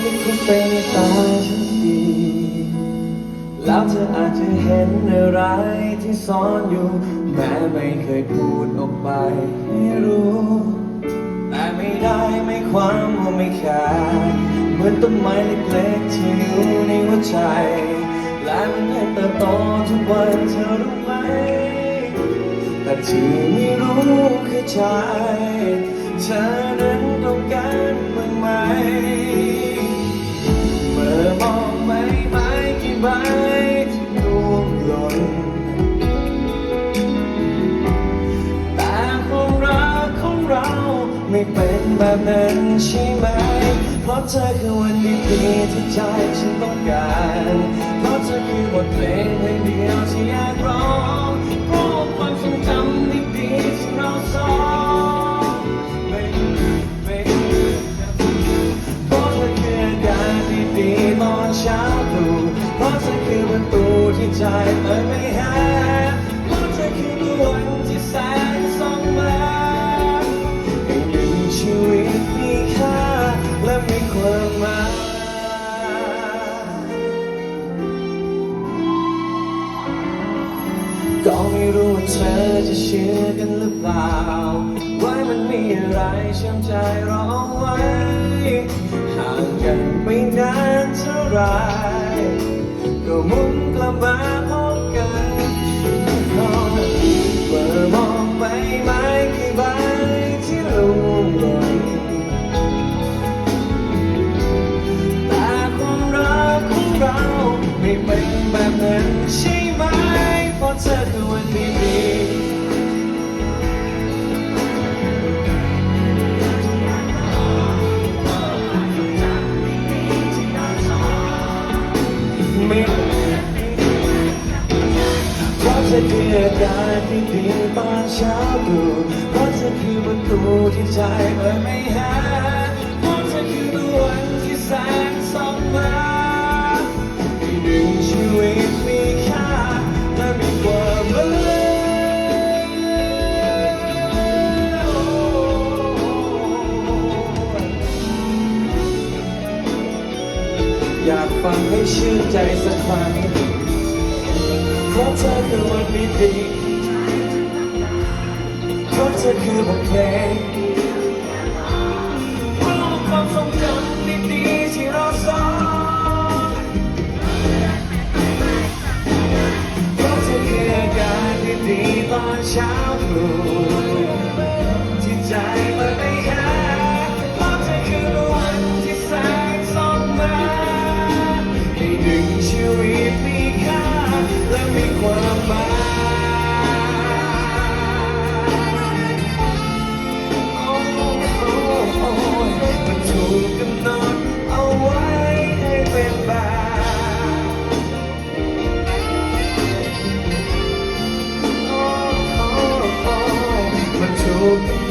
มันคงเป็นตาฉันทีแล้วเธออาจจะเห็นอะไรที่ซ่อนอยู่ แม้ไม่เคยพูดออกไปให้รู้ แต่ไม่ได้ไม่ความว่าไม่แคร์เหมือนต้นไม้เล็กๆที่อยู่ในหัวใจ และมันยังเติบโตทุกวันเธอรู้ไหม แต่ที่ไม่รู้ ใจ เธอนั้นต้องการบ้างไหม เมื่อมองใบไม้กี่ใบที่ร่วงหล่นแต่ความรักของเราไม่เป็นแบบนั้นใช่ไหม เพราะเธอคือวันดีๆที่ใจฉันต้องการ เพราะเธอคือบทเพลง ใจเปิดไม่หาเพราะคือดวงที่แสงส่องมาให้หนึ่งชีวิตมีค่าและมีความหมายก็ไม่รู้ว่าเธอจะเชื่อกันหรือเปล่า ว่ามันมีอะไรเชื่อมใจเราเอาไว้ห่างกันไม่นานเท่าไร ก็ห มเพราะเธอคืออากาศดีตอนเช้าตรู่เพราะเธอคือประตูที่ใจเปิดไม่หาเอยากฟังให้ชื่นใจสักครั้งเพราะเธอคือวันดีๆเพราะเธอคือบทเพลงราะความทรงจำดีๆที่เราสองเพราะเธอคืออากาศดีๆตอนเช้าตรู่ Bible.